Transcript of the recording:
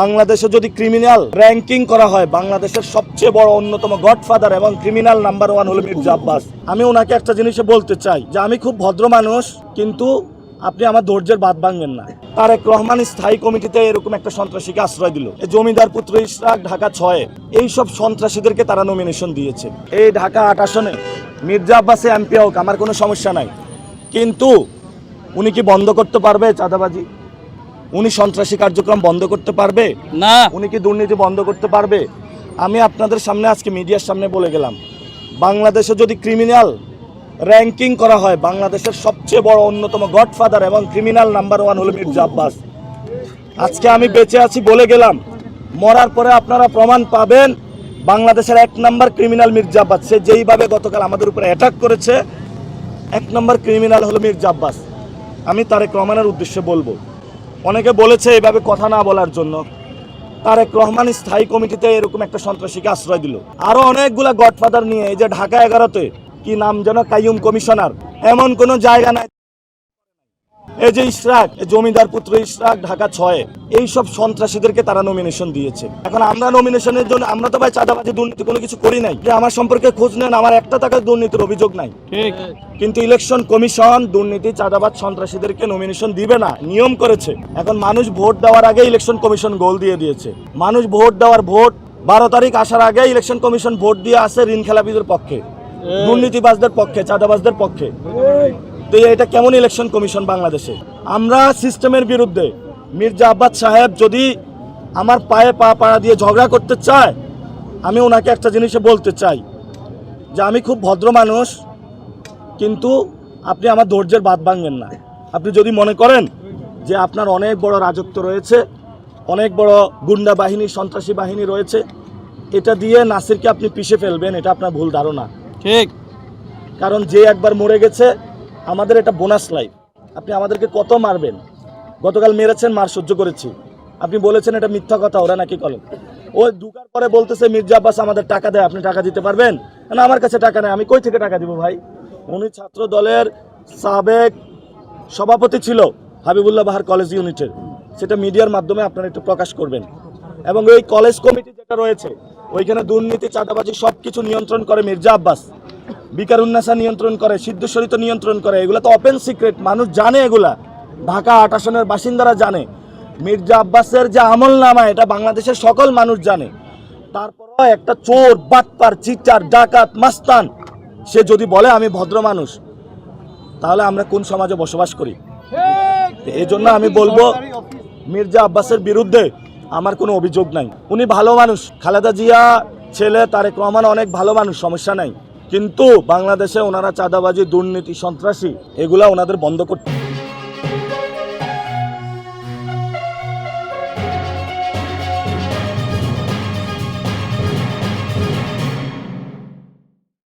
বাংলাদেশে যদি criminal ranking করা হয়, বাংলাদেশের সবচেয়ে বড় অন্যতম গডফাদার এবং ক্রিমিনাল নাম্বার ওয়ান হলো মির্জা আব্বাস। আমি ওনাকে একটা জিনিসে বলতে চাই যে, আমি খুব ভদ্র মানুষ, কিন্তু আপনি আমার ধৈর্যের বাদ ভাঙবেন না। তারেক রহমান স্থায়ী কমিটিতে এরকম একটা সন্ত্রাসীকে আশ্রয় দিল। জমিদার পুত্র ইশরাক ঢাকা ছয়ে এই সব সন্ত্রাসীদেরকে তারা নমিনেশন দিয়েছে। এই ঢাকা আট আসনে মির্জা আব্বাসে এমপি হোক, আমার কোনো সমস্যা নাই। কিন্তু উনি কি বন্ধ করতে পারবে চাঁদাবাজি? উনি সন্ত্রাসী কার্যক্রম বন্ধ করতে পারবে? না। উনি কি দুর্নীতি বন্ধ করতে পারবে? আমি আপনাদের সামনে আজকে মিডিয়ার সামনে বলে গেলাম বাংলাদেশে যদি ক্রিমিনাল র্যাঙ্কিং করা হয় বাংলাদেশের সবচেয়ে বড় অন্যতম গডফাদার এবং ক্রিমিনাল নাম্বার ওয়ান হলো মির্জা আব্বাস। আজকে আমি বেঁচে আছি বলে গেলাম। মরার পরে আপনারা প্রমাণ পাবেন বাংলাদেশের এক নাম্বার ক্রিমিনাল মির্জা আব্বাস। সে যেইভাবে গতকাল আমাদের উপরে অ্যাটাক করেছে এক নম্বর ক্রিমিনাল হলো মির্জা আব্বাস। আমি তারেক রহমানের উদ্দেশ্যে বলব অনেকে বলেছে এভাবে কথা না বলার জন্য। তারেক রহমান স্থায়ী কমিটিতে এরকম একটা সন্ত্রাসীকে আশ্রয় দিল। আরও অনেকগুলা গডফাদার নিয়ে এই যে ঢাকা এগারোতে কি নাম যেন কাইম কমিশনার, এমন কোনো জায়গা নাই। এই যে ইশরাক জমিদার পুত্র ইশরাক ঢাকা ছয়ে এই সব সন্ত্রাসীদেরকে তারা নমিনেশন দিয়েছে। এখন আমরা নমিনেশনের জন্য আমরা তো ভাই চাঁদাবাজি দুর্নীতি কোনো কিছু করি নাই। যে আমার সম্পর্কে খোঁজ নেন আমার একটা টাকার দুর্নীতির অভিযোগ নাই। ঠিক। কিন্তু ইলেকশন কমিশন দুর্নীতি চাঁদাবাদ সন্ত্রাসীদেরকে নমিনেশন দিবে না নিয়ম করেছে। এখন মানুষ ভোট দেওয়ার আগে ইলেকশন কমিশন গোল দিয়ে দিয়েছে। মানুষ ভোট দেওয়ার ভোট বারো তারিখ আসার আগে ইলেকশন কমিশন ভোট দিয়ে আসে ঋণ খেলাপিদের পক্ষে দুর্নীতিবাজদের পক্ষে চাঁদাবাজদের পক্ষে। তো এটা কেমন ইলেকশন কমিশন বাংলাদেশে? আমরা সিস্টেমের বিরুদ্ধে মির্জা আব্বাস সাহেব যদি আমার পায়ে পা পাড়া দিয়ে ঝগড়া করতে চায় আমি ওনাকে একটা জিনিসে বলতে চাই যে আমি খুব ভদ্র মানুষ কিন্তু আপনি আমার ধৈর্যের বাদ ভাঙবেন না। আপনি যদি মনে করেন যে আপনার অনেক বড় রাজত্ব রয়েছে অনেক বড় গুন্ডা বাহিনী সন্ত্রাসী বাহিনী রয়েছে এটা দিয়ে নাসিরকে আপনি পিষে ফেলবেন এটা আপনার ভুল ধারণা। ঠিক। কারণ যে একবার মরে গেছে আমাদের এটা বোনাস লাইফ আপনি আমাদেরকে কত মারবেন? গতকাল মেরেছেন, মার সহ্য করেছি। আপনি বলেছেন এটা মিথ্যা কথা, ওরা নাকি কলেন ওই দুকার পরে বলতেছে, মির্জা আব্বাস আমাদের টাকা দেয়, আপনি টাকা দিতে পারবেন? না, আমার কাছে টাকা নেই, আমি কই থেকে টাকা দিব ভাই? উনি ছাত্র দলের সাবেক সভাপতি ছিল, হাবিবুল্লাহ বাহার কলেজ ইউনিটের সেটা মিডিয়ার মাধ্যমে আপনারা একটু প্রকাশ করবেন। এবং ওই কলেজ কমিটি যেটা রয়েছে, ওইখানে দুর্নীতি, চাঁদাবাজি সব কিছু নিয়ন্ত্রণ করে মির্জা আব্বাস। বিকারুন্নাসা নিয়ন্ত্রণ করে সিদ্ধেশ্বরিত নিয়ন্ত্রণ করে, এগুলো তো ওপেন সিক্রেট মানুষ জানে এগুলা। ঢাকা আট আসনের বাসিন্দারা জানে। মির্জা আব্বাসের যে আমল নামা এটা বাংলাদেশের সকল মানুষ জানে। তারপরও একটা চোর, বাটপার, চিটার, ডাকাত, মাস্তান, সে যদি বলে আমি ভদ্র মানুষ, তাহলে আমরা কোন সমাজে বসবাস করি? এই জন্য আমি বলব, মির্জা আব্বাসের বিরুদ্ধে আমার কোনো অভিযোগ নাই। উনি ভালো মানুষ। খালেদা জিয়া ছেলে, তারেক রহমান অনেক ভালো মানুষ, সমস্যা নাই। কিন্তু বাংলাদেশে ওনারা চাঁদাবাজি দুর্নীতি সন্ত্রাসী এগুলা ওনাদের বন্ধ করতে